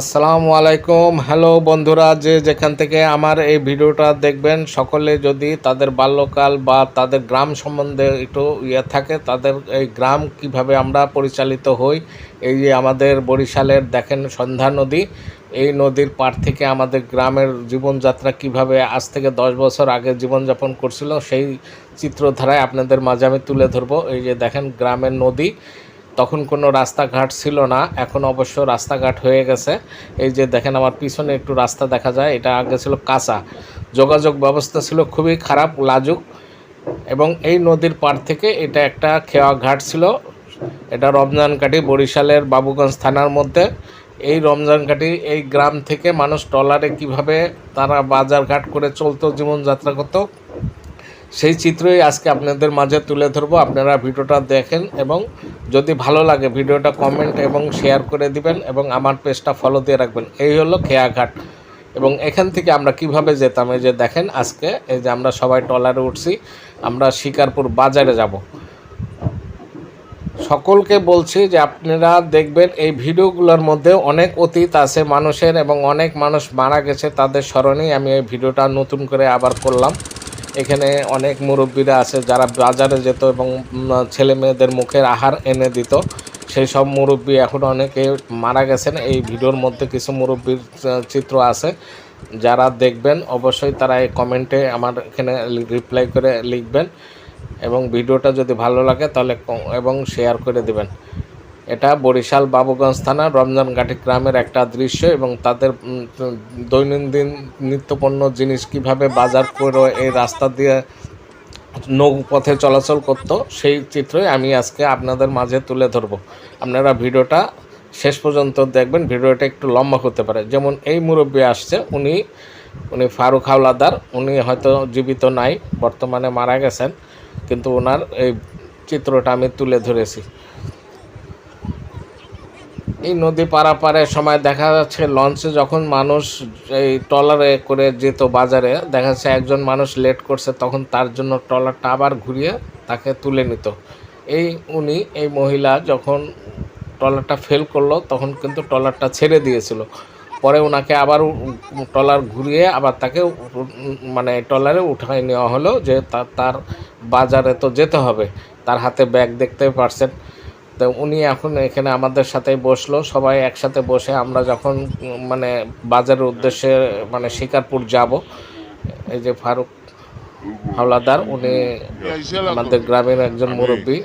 আসসালামু আলাইকুম। হ্যালো বন্ধুরা, যে যেখান থেকে আমার এই ভিডিওটা দেখবেন, সকলে যদি তাদের বাল্যকাল বা তাদের গ্রাম সম্বন্ধে একটু ইয়ে থাকে, তাদের এই গ্রাম কীভাবে আমরা পরিচালিত হই, এই যে আমাদের বরিশালের দেখেন সন্ধ্যা নদী, এই নদীর পার থেকে আমাদের গ্রামের জীবনযাত্রা কীভাবে আজ থেকে দশ বছর আগে জীবনযাপন করছিল, সেই চিত্রধারায় আপনাদের মাঝে আমি তুলে ধরবো। এই যে দেখেন গ্রামের নদী তখন কোনো রাস্তাঘাট ছিল না, এখন অবশ্য রাস্তাঘাট হয়ে গেছে। এই যে দেখেন আমার পিছনে একটু রাস্তা দেখা যায়, এটা আগে ছিল কাঁচা। যোগাযোগ ব্যবস্থা ছিল খুবই খারাপ, লাজুক। এবং এই নদীর পার থেকে এটা একটা খেওয়া ঘাট ছিল। এটা রমজানকাটি বরিশালের বাবুগঞ্জ থানার মধ্যে। এই রমজানকাটি এই গ্রাম থেকে মানুষ ট্রলারে কীভাবে তারা বাজারঘাট করে চলতো, জীবনযাত্রা করতো সেই চিত্রই আজকে আপনাদের মাঝে তুলে ধরবো। আপনারা ভিডিওটা দেখেন এবং যদি ভালো লাগে ভিডিওটা কমেন্ট এবং শেয়ার করে দিবেন এবং আমার পেজটা ফলো দিয়ে রাখবেন। এই হলো খেয়াঘাট। এবং এখান থেকে আমরা কীভাবে যেতাম, এই যে দেখেন আজকে, এই যে আমরা সবাই ট্রলারে উঠছি, আমরা শিকারপুর বাজারে যাব। সকলকে বলছি যে আপনারা দেখবেন এই ভিডিওগুলোর মধ্যে অনেক অতীত আছে মানুষের এবং অনেক মানুষ মারা গেছে, তাদের স্মরণেই আমি এই ভিডিওটা নতুন করে আবার করলাম। এখানে অনেক মুরব্বীরা আছে যারা বাজারে যেত এবং ছেলে মেয়েদের মুখের আহার এনে দিত। সেই সব মুরব্বী এখন অনেকে মারা গেছেন। এই ভিডিওর মধ্যে কিছু মুরব্বীর চিত্র আছে। যারা দেখবেন অবশ্যই তারা এই কমেন্টে আমার এখানে রিপ্লাই করে লিখবেন এবং ভিডিওটা যদি ভালো লাগে তাহলে এবং শেয়ার করে দিবেন। এটা বরিশাল বাবুগঞ্জ থানা রমজানঘাটি গ্রামের একটা দৃশ্য এবং তাদের দৈনন্দিন নিত্যপণ্য জিনিস কীভাবে বাজার করে এই রাস্তা দিয়ে নৌপথে চলাচল করতো, সেই চিত্রই আমি আজকে আপনাদের মাঝে তুলে ধরবো। আপনারা ভিডিওটা শেষ পর্যন্ত দেখবেন, ভিডিওটা একটু লম্বা হতে পারে। যেমন এই মুরব্বী আসছে, উনি উনি ফারুক হাওলাদার, উনি হয়তো জীবিত নাই, বর্তমানে মারা গেছেন, কিন্তু ওনার এই চিত্রটা আমি তুলে ধরেছি। এই নদী পারাপারের সময় দেখা যাচ্ছে লঞ্চে যখন মানুষ এই ট্রলারে করে যেত বাজারে, দেখা যাচ্ছে একজন মানুষ লেট করছে, তখন তার জন্য ট্রলারটা আবার ঘুরিয়ে তাকে তুলে নিত। এই উনি, এই মহিলা যখন ট্রলারটা ফেল করল, তখন কিন্তু ট্রলারটা ছেড়ে দিয়েছিল। পরে ওনাকে আবার ট্রলার ঘুরিয়ে আবার তাকে মানে ট্রলারে উঠায় নেওয়া হলো যে তার বাজারে তো যেতে হবে, তার হাতে ব্যাগ দেখতে পারছেন। তো উনি এখন এখানে আমাদের সাথে বসল। সবাই একসাথে বসে আমরা যখন মানে বাজারের উদ্দেশ্যে মানে শিকারপুর যাব, এই যে ফারুক হাওলাদার, উনি আমাদের গ্রামের একজন মুরব্বী,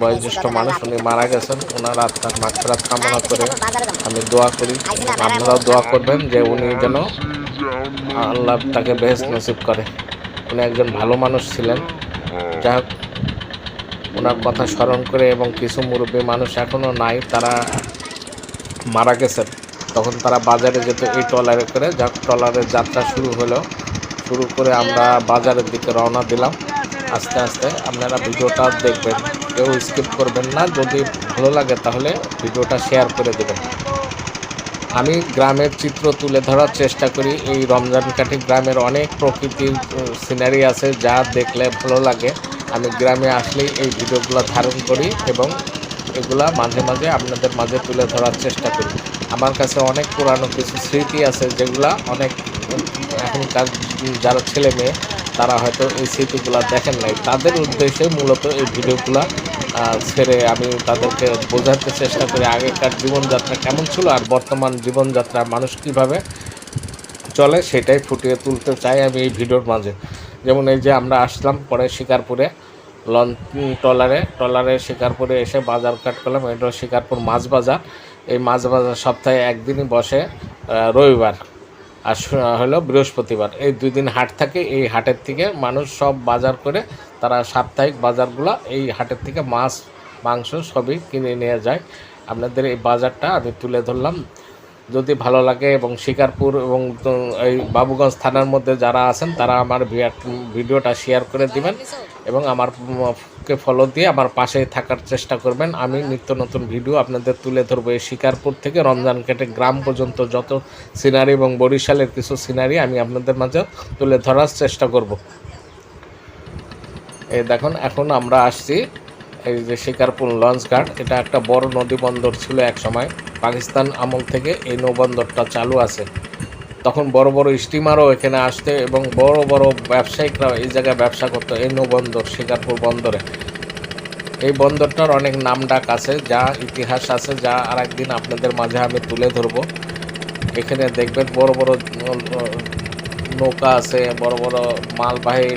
বয়োজ্যেষ্ঠ মানুষ, উনি মারা গেছেন। ওনার আত্মার মাত্রাত কামনা করে আমি দোয়া করি। আপনারাও দোয়া করবেন যে উনি যেন আল্লাহ তাকে বেহেস নসিব করে। উনি একজন ভালো মানুষ ছিলেন। যাই হোক ওনার কথা স্মরণ করে এবং কিছু মুরব্বী মানুষ এখনও নাই, তারা মারা গেছেন। তখন তারা বাজারে যেত এই ট্রলারে করে। যাক ট্রলারের যাত্রা শুরু হলো। শুরু করে আমরা বাজারের দিকে রওনা দিলাম। আস্তে আস্তে আপনারা ভিডিওটা দেখবেন। কেউ স্কিপ করবেন না। যদি ভালো লাগে তাহলে ভিডিওটা শেয়ার করে দেবেন। আমি গ্রামের চিত্র তুলে ধরার চেষ্টা করি। এই রমজান কাঠি গ্রামের অনেক প্রকৃতির সিনারি আছে যা দেখলে ভালো লাগে। আমি গ্রামে আসলেই এই ভিডিওগুলো ধারণ করি এবং এগুলা মাঝে মাঝে আপনাদের মাঝে তুলে ধরার চেষ্টা করি। আমার কাছে অনেক পুরানো কিছু স্মৃতি আছে যেগুলা অনেক, এখনকার যারা ছেলে মেয়ে, তারা হয়তো এই স্মৃতিগুলো দেখেন নাই। তাদের উদ্দেশ্যে মূলত এই ভিডিওগুলো ছেড়ে আমি তাদেরকে বোঝাতে চেষ্টা করি আগেকার জীবনযাত্রা কেমন ছিল আর বর্তমান জীবনযাত্রা মানুষ কীভাবে চলে সেটাই ফুটিয়ে তুলতে চাই আমি এই ভিডিওর মাঝে। যেমন এই যে আমরা আসলাম পরে শিকারপুরে লঞ্চ ট্রলারে। ট্রলারে শিকারপুরে এসে বাজার কাট করলাম। এটা শিকারপুর মাছ বাজার। এই মাছ বাজার সপ্তাহে একদিনই বসে রবিবার আর হলো বৃহস্পতিবার। এই দুই দিন হাট থাকে, এই হাটের থেকে মানুষ সব বাজার করে তারা সাপ্তাহিক বাজারগুলো এই হাটের থেকে মাছ, মাংস সবই কিনে নিয়ে যায়। আপনাদের এই বাজারটা আমি তুলে ধরলাম। যদি ভালো লাগে এবং শিকারপুর এবং এই বাবুগঞ্জ থানার মধ্যে যারা আছেন, তারা আমার ভিডিওটা শেয়ার করে দিবেন এবং আমার, কে ফলো দিয়ে আমার পাশে থাকার চেষ্টা করবেন। আমি নিত্য নতুন ভিডিও আপনাদের তুলে ধরবো এই শিকারপুর থেকে রমজান কেটে গ্রাম পর্যন্ত যত সিনারি এবং বরিশালের কিছু সিনারি আমি আপনাদের মাঝে তুলে ধরার চেষ্টা করব। এই দেখুন, এখন আমরা আসছি এই যে শিকারপুর লঞ্চ ঘাট, এটা একটা বড় নদী বন্দর ছিল এক সময় পাকিস্তান আমল থেকে এই নৌবন্দরটা চালু আছে। তখন বড় বড় স্টিমারও এখানে আসতে এবং বড় বড় ব্যবসায়িকরা এই জায়গায় ব্যবসা করতো এই নৌবন্দর শিকারপুর বন্দরে। এই বন্দরটার অনেক নাম ডাক আছে, যা ইতিহাস আছে, যা আর একদিন আপনাদের মাঝে আমি তুলে ধরবো। এখানে দেখবেন বড় বড় নৌকা আছে, বড় বড় মালবাহী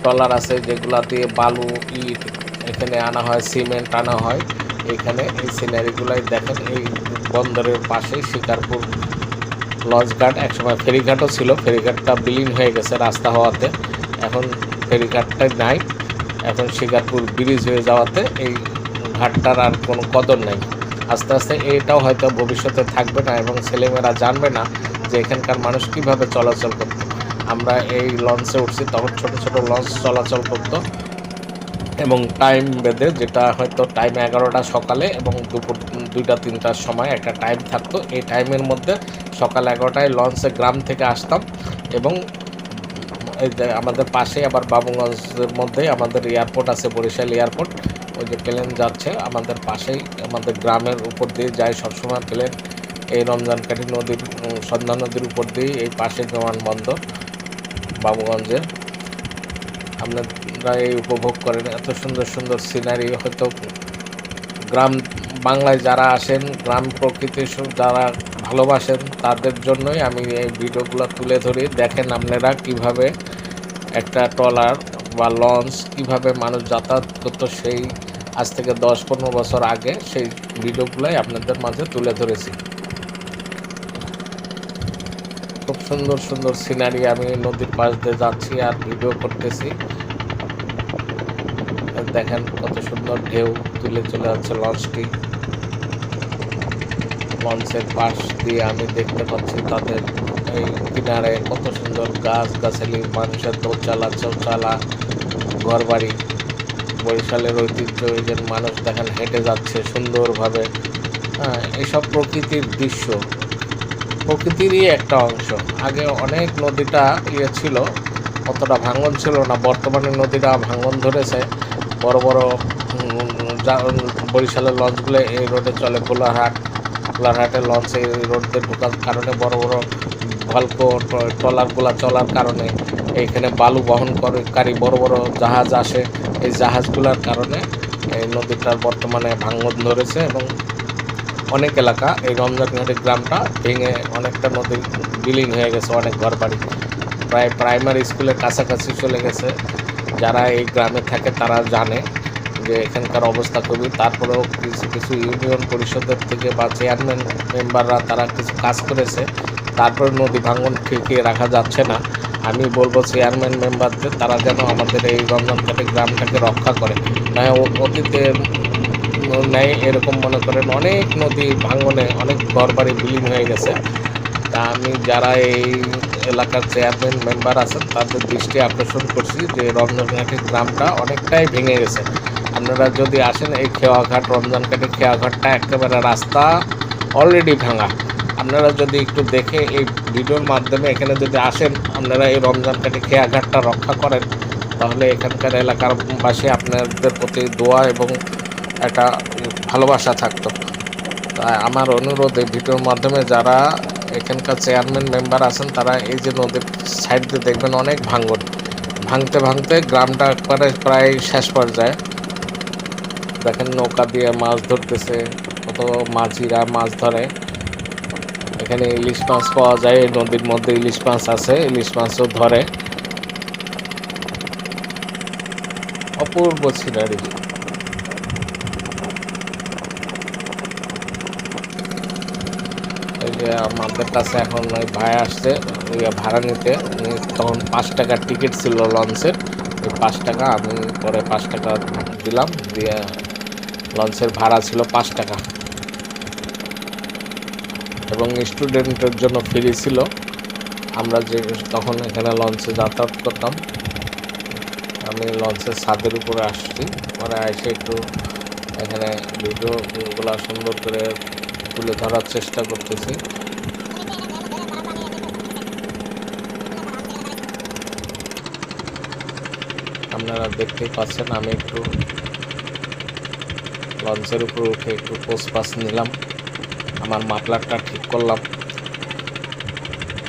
ট্রলার আছে, যেগুলা দিয়ে বালু, ইট এখানে আনা হয়, সিমেন্ট আনা হয়। এখানে এই সিনারিগুলাই দেখেন, এই বন্দরের পাশেই শিকারপুর লঞ্চ ঘাট। একসময় ফেরিঘাটও ছিল, ফেরিঘাটটা বিলীন হয়ে গেছে রাস্তা হওয়াতে। এখন ফেরিঘাটটাই নাই। এখন শিকারপুর ব্রিজ হয়ে যাওয়াতে এই ঘাটটার আর কোনো কদর নেই। আস্তে আস্তে এটাও হয়তো ভবিষ্যতে থাকবে না এবং ছেলেমেয়েরা জানবে না যে এখানকার মানুষ কীভাবে চলাচল করতো। আমরা এই লঞ্চে উঠছি, তখন ছোট ছোট লঞ্চ চলাচল করতো। এবং টাইম বেঁধে যেটা হয়তো টাইম এগারোটা সকালে এবং দুপুর দুইটা, তিনটার সময় একটা টাইম থাকতো, এই টাইমের মধ্যে সকাল এগারোটায় লঞ্চে গ্রাম থেকে আসতাম এবং আমাদের পাশেই আবার বাবুগঞ্জের মধ্যেই আমাদের এয়ারপোর্ট আছে, বরিশাল এয়ারপোর্ট ওই যে প্লেন যাচ্ছে, আমাদের পাশেই, আমাদের গ্রামের উপর দিয়ে যায় সবসময় প্লেন এই রমজানকাঠি নদীর সন্ধ্যা নদীর উপর দিয়েই এই পাশে বিমানবন্দর বাবুগঞ্জের। আপনারা এই উপভোগ করেন। এত সুন্দর সুন্দর সিনারি হয়তো গ্রাম, বাংলায় যারা আসেন, গ্রাম প্রকৃতি যারা ভালোবাসেন, তাদের জন্যই আমি এই ভিডিওগুলো তুলে ধরি। দেখেন আপনারা কীভাবে একটা ট্রলার বা লঞ্চ, কীভাবে মানুষ যাতায়াত করতো সেই আজ থেকে দশ, পনেরো বছর আগে, সেই ভিডিওগুলোই আপনাদের মাঝে তুলে ধরেছি। খুব সুন্দর সুন্দর সিনারি আমি নদীর পাশ দিয়ে যাচ্ছি আর ভিডিও করতেছি। দেখেন কত সুন্দর ঢেউ তুলে চলে যাচ্ছে লঞ্চটি। লঞ্চের পাশ দিয়ে আমি দেখতে পাচ্ছি তাদের এই কিনারে কত সুন্দর গাছ গাছালি মানুষের দোচালা চৌচালা ঘর বাড়ি বরিশালের ঐতিহ্য যে মানুষ দেখেন হেঁটে যাচ্ছে সুন্দরভাবে। হ্যাঁ এইসব প্রকৃতির দৃশ্য। প্রকৃতিরই একটা অংশ। আগে অনেক নদীটা ইয়ে ছিল, অতটা ভাঙন ছিল না, বর্তমানে নদীটা ভাঙন ধরেছে। বড় বড় বরিশালের লঞ্চগুলো এই রোডে চলে গোলারহাট গোলারহাটের লঞ্চ এই রোডে ঢোকার কারণে, বড় বড় ভলকো ট- ট্রলারগুলো চলার কারণে, এইখানে বালু বহন করে বড় বড় জাহাজ আসে। এই জাহাজগুলোর কারণে এই নদীটার বর্তমানে ভাঙন ধরেছে এবং অনেক এলাকা এই রমজানঘাটি গ্রামটা ভেঙে অনেকটা নদী বিলীন হয়ে গেছে, অনেক ঘর বাড়ি প্রায় প্রাইমারি স্কুলের কাছাকাছি চলে গেছে। যারা এই গ্রামে থাকে তারা জানে যে এখানকার অবস্থা খুবই। তারপরেও কিছু কিছু ইউনিয়ন পরিষদের থেকে বা চেয়ারম্যান মেম্বাররা তারা কিছু কাজ করেছে। তারপরে নদী ভাঙন ঠিকই রাখা যাচ্ছে না। আমি বলব চেয়ারম্যান মেম্বারদের, তারা যেন আমাদের এই রমজানঘাটি গ্রামটাকে রক্ষা করে। নয় অতীতে নেই এরকম মনে করেন অনেক নদী ভাঙনে অনেক ঘর বাড়ি বিলীন হয়ে গেছে। তা আমি যারা এই এলাকার চেয়ারম্যান মেম্বার আছেন, তাদের দৃষ্টি আকর্ষণ করছি যে রমজানঘাটি গ্রামটা অনেকটাই ভেঙে গেছে। আপনারা যদি আসেন, এই খেয়াঘাট রমজানঘাটি খেয়াঘাটটা একেবারে রাস্তা অলরেডি ভাঙা। আপনারা যদি একটু দেখে এই ভিডিওর মাধ্যমে এখানে যদি আসেন, আপনারা এই রমজানঘাটি খেয়াঘাটটা রক্ষা করেন, তাহলে এখানকার এলাকার বাসী আপনাদের প্রতি দোয়া এবং একটা ভালোবাসা থাকতো। তাই আমার অনুরোধ এই ভিডিওর মাধ্যমে যারা এখানকার চেয়ারম্যান মেম্বার আছেন, তারা এই যে নদীর সাইড দিয়ে দেখবেন অনেক ভাঙন। ভাঙতে ভাঙতে গ্রামটা একবারে প্রায় শেষ পর্যায়ে। দেখেন নৌকা দিয়ে মাছ ধরতেছে, কত মাঝিরা মাছ ধরে। এখানে ইলিশ মাছ পাওয়া যায় নদীর মধ্যে ইলিশ মাছ আছে, ইলিশ মাছও ধরে। অপূর্ব সিনারি এই যে আমাদের কাছে এখন ওই ভাই আসছে ভাড়া নিতে। তখন পাঁচ টাকার টিকিট ছিল লঞ্চের, ওই পাঁচ টাকা, আমি পরে পাঁচ টাকা দিলাম, দিয়ে লঞ্চের ভাড়া ছিল পাঁচ টাকা। এবং স্টুডেন্টের জন্য ফ্রি ছিল। আমরা যে তখন এখানে লঞ্চে যাতায়াত করতাম। আমি লঞ্চের ছাদের উপরে আসছি, পরে এসে একটু এখানে ভিডিওগুলো সুন্দর করে তুলে ধরার চেষ্টা করতেছি। আপনারা দেখতেই পাচ্ছেন, আমি একটু লঞ্চের উপর উঠে একটু পোস পাস নিলাম। আমার মাফলারটা ঠিক করলাম।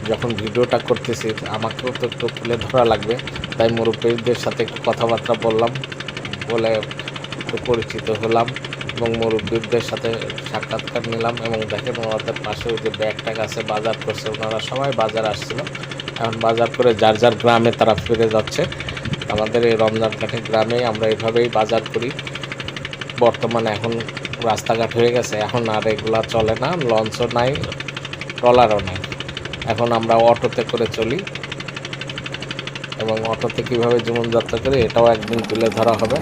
যখন ভিডিওটা করতেছি, আমাকেও তো একটু তুলে ধরা লাগবে। তাই মুরব্বীদের সাথে একটু কথাবার্তা বললাম, বলে একটু পরিচিত হলাম এবং মুরব্বীদের সাথে সাক্ষাৎকার নিলাম এবং দেখেন ওনাদের পাশে ওই যে ব্যাগ ট্যাগ আছে, বাজার করছে। ওনারা সবাই বাজার আসছিল। এখন বাজার করে যার যার গ্রামে তারা ফিরে যাচ্ছে। আমাদের এই রমজান গ্রামে আমরা এভাবেই বাজার করি। বর্তমানে এখন রাস্তাঘাট হয়ে গেছে, এখন আর এগুলা চলে না, লঞ্চও নাই, ট্রলারও নাই। এখন আমরা অটোতে করে চলি এবং অটোতে কীভাবে জীবনযাত্রা করি এটাও একদিন তুলে ধরা হবে।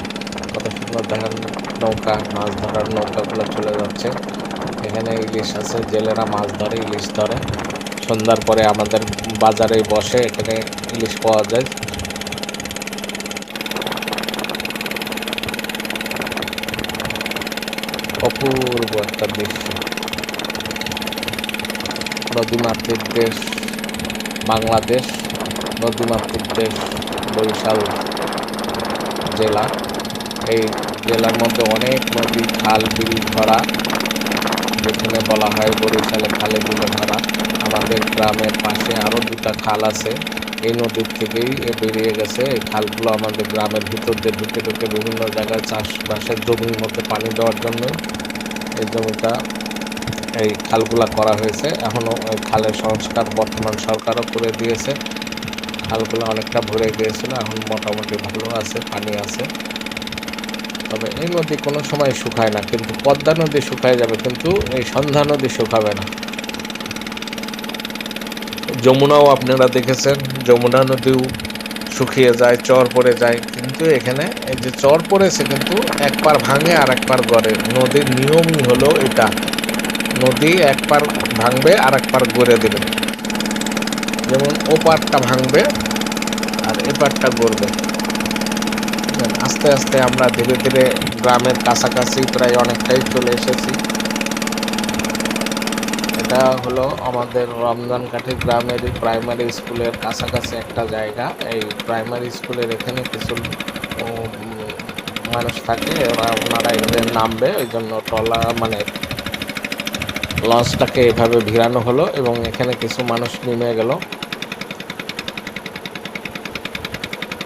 কত সুন্দর দেখেন নৌকা, মাছ ধরার নৌকাগুলো চলে যাচ্ছে। এখানে ইলিশ আছে, জেলেরা মাছ ধরে, ইলিশ ধরে। সন্ধ্যার পরে আমাদের বাজারে বসে এখানে ইলিশ পাওয়া যায়। অপূর্ব একটা দৃশ্য। নদীমাতৃক দেশ, বাংলাদেশ, নদীমাতৃক দেশ, বরিশাল জেলা। এই জেলার মধ্যে অনেক নদী, খাল, বিল, ভরা। যেখানে বলা হয় বরিশালে খালে, বিলে ভরা। আমাদের গ্রামের পাশে আরও দুটা খাল আছে। এই নদীর থেকেই বেরিয়ে গেছে। এই খালগুলো আমাদের গ্রামের ভিতর দিয়ে ঢুকে ঢুকে বিভিন্ন জায়গায় চাষবাসের জমির মধ্যে পানি দেওয়ার জন্য এই জমিটা এই খালগুলা করা হয়েছে এখনও খালের সংস্কার বর্তমান সরকারও করে দিয়েছে। খালগুলো অনেকটা ভরে গিয়েছিল, এখন মোটামুটি ভালো আছে, পানি আছে। তবে এই নদী কোনো সময় শুকায় না, কিন্তু পদ্মা নদী শুকায় যাবে, কিন্তু এই সন্ধ্যা নদী শুকাবে না। যমুনাও আপনারা দেখেছেন, যমুনা নদীও শুকিয়ে যায়, চর পড়ে যায়। কিন্তু এখানে এই যে চর পড়েছে কিন্তু এক পার ভাঙে আর একবার গড়ে। নদীর নিয়মই হলো এটা। নদী এক পার ভাঙবে আর একবার গড়ে দেবে। যেমন ও পারটা ভাঙবে আর এ পারটা গড়বে। আস্তে আস্তে আমরা ধীরে ধীরে গ্রামের কাছাকাছি প্রায় অনেকটাই চলে এসেছি। এটা হলো আমাদের রমজানকাঠি গ্রামের প্রাইমারি স্কুলের কাছাকাছি একটা জায়গা। এই প্রাইমারি স্কুলের এখানে কিছু মানুষ থাকে, ওরা ওনারা এখানে নামবে, ওই জন্য ট্রলা মানে লঞ্চটাকে এভাবে ভিড়ানো হলো এবং এখানে কিছু মানুষ নেমে গেল।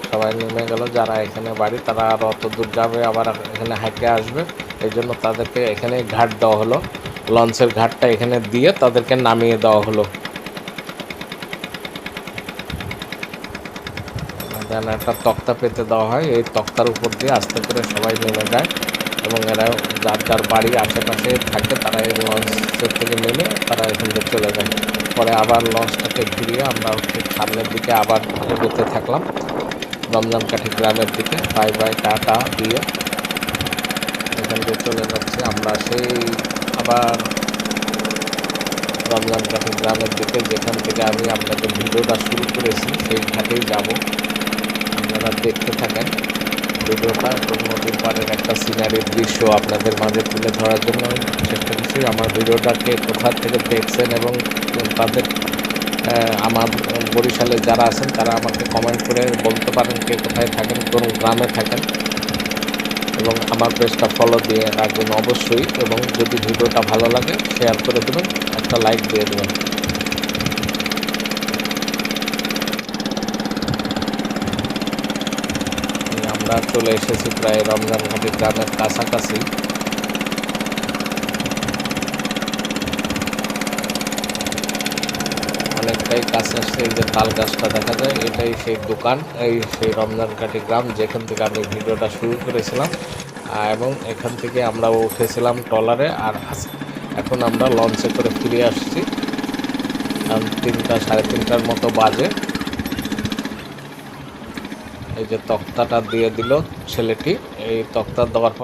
সবাই নেমে গেল, যারা এখানে বাড়ি, তারা আর অত দূর যাবে, আবার এখানে হাঁটে আসবে। এই জন্য তাদেরকে এখানে ঘাট দেওয়া হলো। লঞ্চের ঘাটটা এখানে দিয়ে তাদেরকে নামিয়ে দেওয়া হলো। দেন একটা তক্তা পেতে দেওয়া হয়। এই তক্তার উপর দিয়ে আস্তে করে সবাই নেমে যায় এবং এরা যার যার বাড়ি আশেপাশে থাকে তারা এই লঞ্চের থেকে নেমে তারা এখান থেকে চলে যায়। পরে আবার লঞ্চটাকে ঘুরিয়ে আমরা সামনের দিকে আবার এগোতে থাকলাম। রমজান কাঠি গ্রামের দিকে। বাই বাই, টাটা দিয়ে এখান থেকে চলে যাচ্ছে। আমরা সেই আবার রমজান কাঠি গ্রামের দিকে, যেখান থেকে আমি আপনাকে ভিডিওটা শুরু করেছি, সেই ঘাটেই যাব। আপনারা দেখতে থাকেন ভিডিওটা এবং নদীর পাড়ের একটা সিনারির দৃশ্য আপনাদের মাঝে তুলে ধরার জন্য। চেষ্টা করছি আমার ভিডিওটাকে কোথা থেকে দেখছেন এবং তাদের আমার বরিশালে যারা আছেন, তারা আমাকে কমেন্ট করে বলতে পারেন কে কোথায় থাকেন, কোন গ্রামে থাকেন। এবং আমার পেজটা ফলো দিয়ে রাখবেন অবশ্যই এবং যদি ভিডিওটা ভালো লাগে শেয়ার করে দেবেন, একটা লাইক দিয়ে দেবেন। আমরা চলে এসেছি প্রায় রমজান ঘাটের গ্রামের কাছাকাছি। অনেকটাই কাছে আসছে, এই যে তাল গাছটা দেখা যায়, এটাই সেই দোকান, এই সেই রমজানকাটি গ্রাম, যেখান থেকে আমি ভিডিওটা শুরু করেছিলাম। এবং এখান থেকে আমরা উঠেছিলাম ট্রলারে, আর এখন আমরা লঞ্চে করে ফিরে আসছি। তিনটা, সাড়ে তিনটার মতো বাজে। এই যে তক্তাটা দিয়ে দিল ছেলেটি, এই তক্তা দেওয়ার পর